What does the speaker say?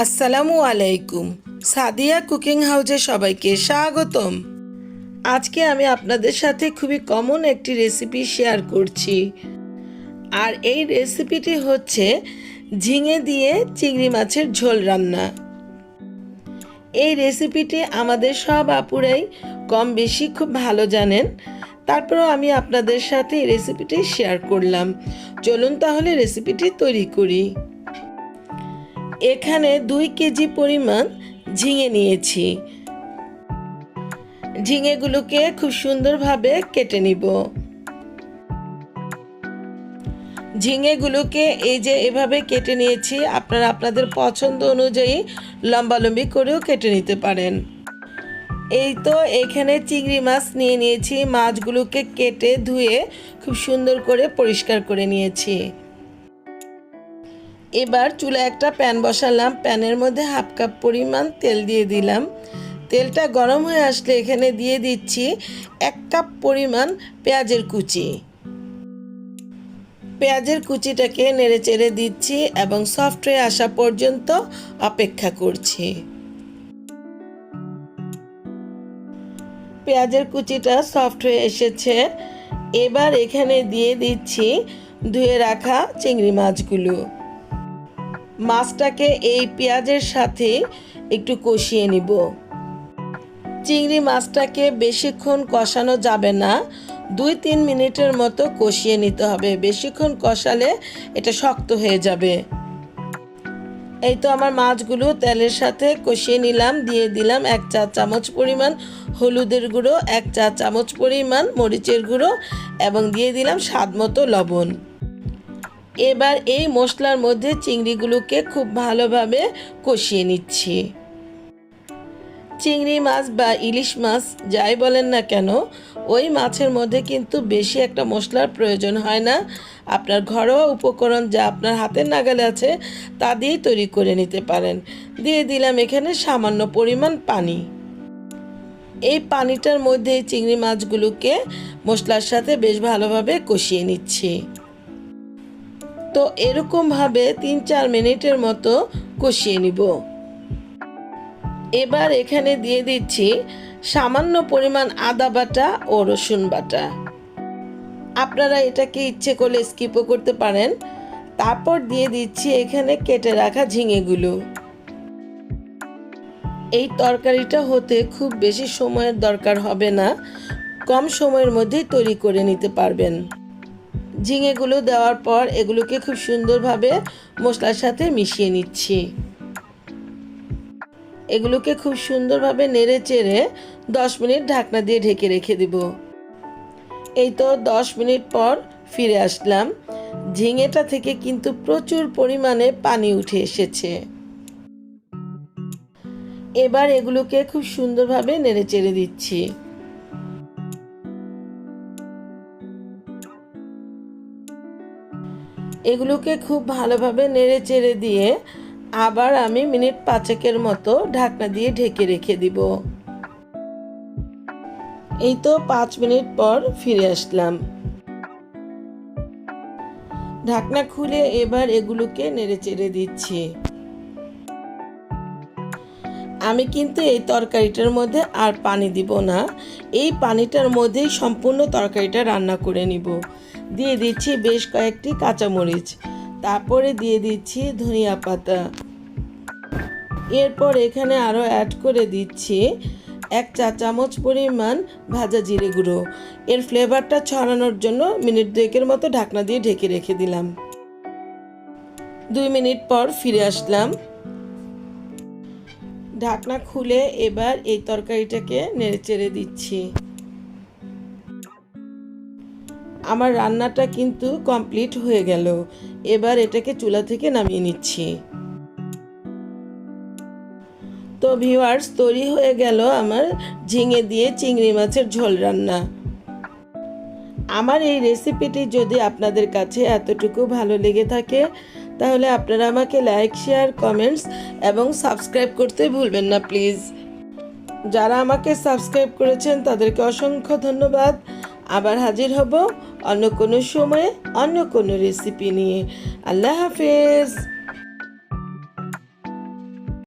আসসালামু আলাইকুম। সাদিয়া কুকিং হাউসে সবাইকে স্বাগতম। আজকে আমি আপনাদের সাথে খুবই কমন একটি রেসিপি শেয়ার করছি। আর এই রেসিপিটি হচ্ছে ঝিঙে দিয়ে চিংড়ি মাছের ঝোল রান্না। এই রেসিপিটি আমাদের সব আপুরাই কম বেশি খুব ভালো জানেন। তারপরেও আমি আপনাদের সাথে এই রেসিপিটি শেয়ার করলাম। চলুন তাহলে রেসিপিটি তৈরি করি। এখানে দুই কেজি পরিমাণ ঝিঙে নিয়েছি। ঝিঙেগুলোকে খুব সুন্দরভাবে কেটে নিব। ঝিঙেগুলোকে এই যে এভাবে কেটে নিয়েছি, আপনারা আপনাদের পছন্দ অনুযায়ী লম্বালম্বি করেও কেটে নিতে পারেন। এই তো এখানে চিংড়ি মাছ নিয়ে নিয়েছি, মাছগুলোকে কেটে ধুয়ে খুব সুন্দর করে পরিষ্কার করে নিয়েছি। এবার চুলা একটা প্যান বসালাম। প্যানের মধ্যে হাফ কাপ পরিমাণ তেল দিয়ে দিলাম। তেলটা গরম হয়ে আসলে এখানে দিয়ে দিচ্ছি এক কাপ পরিমাণ পেঁয়াজের কুচি। পেঁয়াজের কুচিটাকে নেড়ে চেড়ে দিচ্ছি এবং সফট হয়ে আসা পর্যন্ত অপেক্ষা করছি। পেঁয়াজের কুচিটা সফট হয়ে এসেছে। এবার এখানে দিয়ে দিচ্ছি ধুয়ে রাখা চিংড়ি মাছগুলো। মাছটাকে এই পেঁয়াজের সাথে একটু কষিয়ে নিব। চিংড়ি মাছটাকে বেশিক্ষণ কষানো যাবে না। দুই তিন মিনিটের মতো কষিয়ে নিতে হবে। বেশিক্ষণ কষালে এটা শক্ত হয়ে যাবে। এই তো আমার মাছগুলো তেলের সাথে কষিয়ে নিলাম। দিয়ে দিলাম এক চা চামচ পরিমাণ হলুদের গুঁড়ো, এক চা চামচ পরিমাণ মরিচের গুঁড়ো এবং দিয়ে দিলাম স্বাদ মতো লবণ। এবার এই মশলার মধ্যে চিংড়িগুলোকে খুব ভালোভাবে কষিয়ে নিচ্ছি। চিংড়ি মাছ বা ইলিশ মাছ যাই বলেন না কেন, ওই মাছের মধ্যে কিন্তু বেশি একটা মশলার প্রয়োজন হয় না। আপনার ঘরোয়া উপকরণ যা আপনার হাতের নাগালে আছে, তা দিয়েই তৈরি করে নিতে পারেন। দিয়ে দিলাম এখানে সামান্য পরিমাণ পানি। এই পানিটার মধ্যে চিংড়ি মাছগুলোকে মশলার সাথে বেশ ভালোভাবে কষিয়ে নিচ্ছি। তো এরকমভাবে তিন চার মিনিটের মতো কষিয়ে নিব। এবার এখানে দিয়ে দিচ্ছি সামান্য পরিমাণ আদা বাটা ও রসুন বাটা। আপনারা এটাকে ইচ্ছে করলে স্কিপও করতে পারেন। তারপর দিয়ে দিচ্ছি এখানে কেটে রাখা ঝিঙেগুলো। এই তরকারিটা হতে খুব বেশি সময়ের দরকার হবে না। কম সময়ের মধ্যেই তৈরি করে নিতে পারবেন। ঝিঙেগুলো দেওয়ার পর এগুলোকে খুব সুন্দরভাবে মশলার সাথে মিশিয়ে নিচ্ছি। এগুলোকে খুব সুন্দরভাবে নেড়ে চেড়ে দশ মিনিট ঢাকনা দিয়ে ঢেকে রেখে দিব। এই তো দশ মিনিট পর ফিরে আসলাম। ঝিঙেটা থেকে কিন্তু প্রচুর পরিমাণে পানি উঠে এসেছে। এবার এগুলোকে খুব সুন্দরভাবে নেড়ে চেড়ে দিচ্ছি। এগুলোকে খুব ভালোভাবে নেড়ে চেড়ে দিয়ে আবার আমি মিনিট পাঁচেকের মতো ঢাকনা দিয়ে ঢেকে রেখে দিব। এই তো পাঁচ মিনিট পর ফিরে আসলাম। ঢাকনা খুলে এবার এগুলোকে নেড়ে চেড়ে দিচ্ছি। আমি কিন্তু এই তরকারিটার মধ্যে আর পানি দিব না। এই পানিটার মধ্যেই সম্পূর্ণ তরকারিটা রান্না করে নিব। দিয়ে দিচ্ছি বেশ কয়েকটি কাঁচামরিচ। তারপরে দিয়ে দিচ্ছি ধনিয়া পাতা। এরপর এখানে আরও অ্যাড করে দিচ্ছি এক চা চামচ পরিমাণ ভাজা জিরে গুঁড়ো। এর ফ্লেভারটা ছড়ানোর জন্য মিনিট দুয়েকের মতো ঢাকনা দিয়ে ঢেকে রেখে দিলাম। দুই মিনিট পর ফিরে আসলাম। ঢাকনা খুলে এবার এই তরকারিটাকে নেড়ে চেড়ে দিচ্ছি। আমার রান্নাটা কিন্তু কমপ্লিট হয়ে গেল। এবার এটাকে চুলা থেকে নামিয়ে নিচ্ছি। তো ভিউয়ার্স, তৈরি হয়ে গেল আমার ঝিঙে দিয়ে চিংড়ি মাছের ঝোল রান্না। আমার এই রেসিপিটি যদি আপনাদের কাছে এতটুকু ভালো লেগে থাকে, তাহলে আপনারা আমাকে লাইক, শেয়ার, কমেন্টস এবং সাবস্ক্রাইব করতে ভুলবেন না, প্লিজ। যারা আমাকে সাবস্ক্রাইব করেছেন, তাদেরকে অসংখ্য ধন্যবাদ। আবার হাজির হব অন্য কোনো সময়ে অন্য কোনো রেসিপি নিয়ে। আল্লাহ হাফেজ।